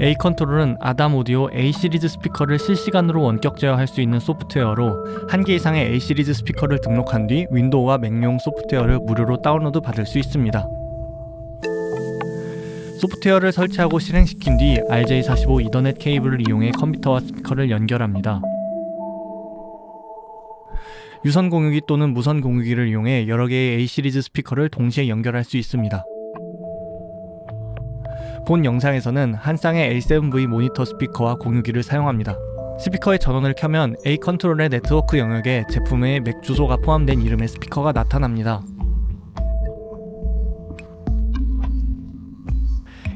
A 컨트롤은 아담 오디오 A 시리즈 스피커를 실시간으로 원격 제어할 수 있는 소프트웨어로 한 개 이상의 A 시리즈 스피커를 등록한 뒤 윈도우와 맥용 소프트웨어를 무료로 다운로드 받을 수 있습니다. 소프트웨어를 설치하고 실행시킨 뒤 RJ45 이더넷 케이블을 이용해 컴퓨터와 스피커를 연결합니다. 유선 공유기 또는 무선 공유기를 이용해 여러 개의 A 시리즈 스피커를 동시에 연결할 수 있습니다. 본 영상에서는 한 쌍의 A7V 모니터 스피커와 공유기를 사용합니다. 스피커의 전원을 켜면 A 컨트롤의 네트워크 영역에 제품의 맥 주소가 포함된 이름의 스피커가 나타납니다.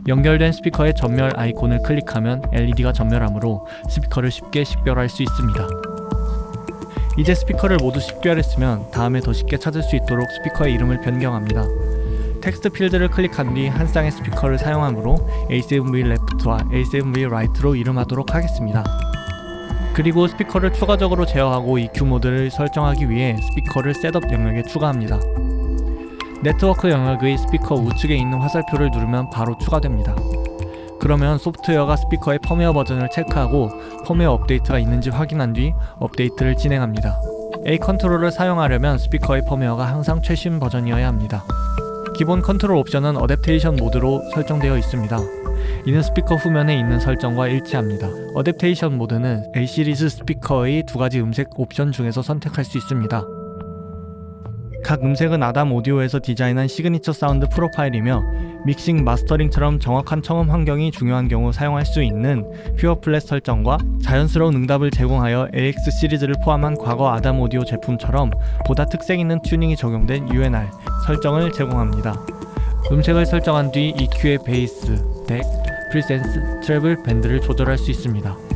연결된 스피커의 전멸 아이콘을 클릭하면 LED가 전멸하므로 스피커를 쉽게 식별할 수 있습니다. 이제 스피커를 모두 식별했으면 다음에 더 쉽게 찾을 수 있도록 스피커의 이름을 변경합니다. 텍스트 필드를 클릭한 뒤 한 쌍의 스피커를 사용하므로 A7V Left와 A7V Right로 이름하도록 하겠습니다. 그리고 스피커를 추가적으로 제어하고 EQ 모드를 설정하기 위해 스피커를 셋업 영역에 추가합니다. 네트워크 영역의 스피커 우측에 있는 화살표를 누르면 바로 추가됩니다. 그러면 소프트웨어가 스피커의 펌웨어 버전을 체크하고 펌웨어 업데이트가 있는지 확인한 뒤 업데이트를 진행합니다. A 컨트롤을 사용하려면 스피커의 펌웨어가 항상 최신 버전이어야 합니다. 기본 컨트롤 옵션은 어댑테이션 모드로 설정되어 있습니다. 이는 스피커 후면에 있는 설정과 일치합니다. 어댑테이션 모드는 A 시리즈 스피커의 두 가지 음색 옵션 중에서 선택할 수 있습니다. 각 음색은 아담 오디오에서 디자인한 시그니처 사운드 프로파일이며 믹싱, 마스터링처럼 정확한 청음 환경이 중요한 경우 사용할 수 있는 퓨어 플랫 설정과 자연스러운 응답을 제공하여 AX 시리즈를 포함한 과거 아담 오디오 제품처럼 보다 특색 있는 튜닝이 적용된 UNR 설정을 제공합니다. 음색을 설정한 뒤 EQ의 베이스, 덱, 프리센스, 트래블 밴드를 조절할 수 있습니다.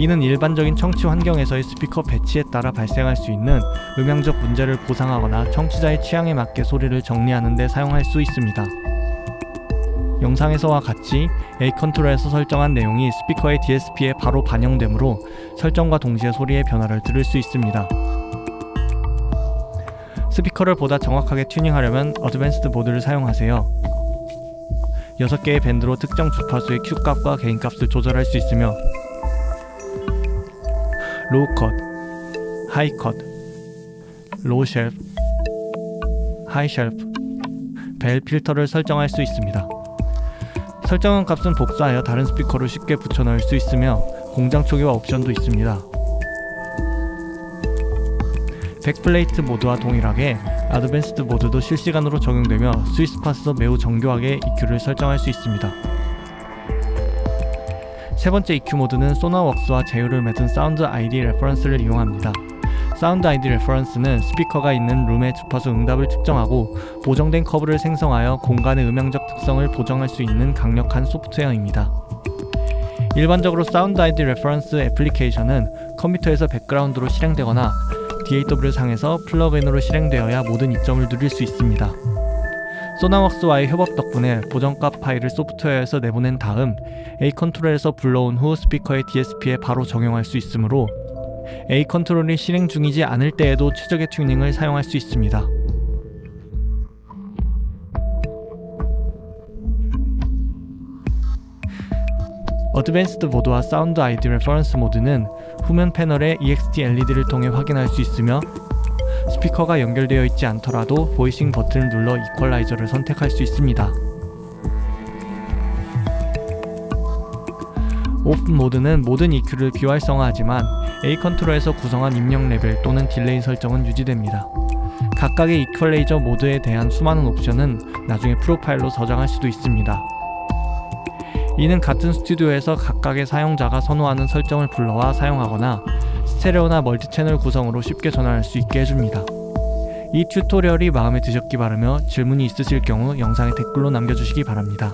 이는 일반적인 청취 환경에서의 스피커 배치에 따라 발생할 수 있는 음향적 문제를 보상하거나 청취자의 취향에 맞게 소리를 정리하는 데 사용할 수 있습니다. 영상에서와 같이 A 컨트롤에서 설정한 내용이 스피커의 DSP에 바로 반영되므로 설정과 동시에 소리의 변화를 들을 수 있습니다. 스피커를 보다 정확하게 튜닝하려면 어드밴스드 모드를 사용하세요. 6개의 밴드로 특정 주파수의 Q값과 개인값을 조절할 수 있으며 로우 컷, 하이 컷, 로우 쉘프, 하이 쉘프, 벨 필터를 설정할 수 있습니다. 설정한 값은 복사하여 다른 스피커로 쉽게 붙여 넣을 수 있으며 공장 초기화 옵션도 있습니다. 백플레이트 모드와 동일하게 아드밴스드 모드도 실시간으로 적용되며 스위스팟에서 매우 정교하게 EQ를 설정할 수 있습니다. 세 번째 EQ 모드는 소나웍스와 제휴를 맺은 사운드 ID 레퍼런스를 이용합니다. 사운드 ID 레퍼런스는 스피커가 있는 룸의 주파수 응답을 측정하고 보정된 커브를 생성하여 공간의 음향적 특성을 보정할 수 있는 강력한 소프트웨어입니다. 일반적으로 사운드 ID 레퍼런스 애플리케이션은 컴퓨터에서 백그라운드로 실행되거나 DAW 상에서 플러그인으로 실행되어야 모든 이점을 누릴 수 있습니다. 소나웍스와의 협업 덕분에 보정값 파일을 소프트웨어에서 내보낸 다음 A 컨트롤에서 불러온 후 스피커의 DSP에 바로 적용할 수 있으므로 A 컨트롤이 실행 중이지 않을 때에도 최적의 튜닝을 사용할 수 있습니다. 어드밴스드 모드와 사운드 아이디 레퍼런스 모드는 후면 패널의 EXT LED를 통해 확인할 수 있으며 스피커가 연결되어 있지 않더라도 보이싱 버튼을 눌러 이퀄라이저를 선택할 수 있습니다. 오픈 모드는 모든 EQ를 비활성화하지만 A 컨트롤에서 구성한 입력 레벨 또는 딜레이 설정은 유지됩니다. 각각의 이퀄레이저 모드에 대한 수많은 옵션은 나중에 프로파일로 저장할 수도 있습니다. 이는 같은 스튜디오에서 각각의 사용자가 선호하는 설정을 불러와 사용하거나 스테레오나 멀티채널 구성으로 쉽게 전환할 수 있게 해줍니다. 이 튜토리얼이 마음에 드셨기 바라며 질문이 있으실 경우 영상에 댓글로 남겨주시기 바랍니다.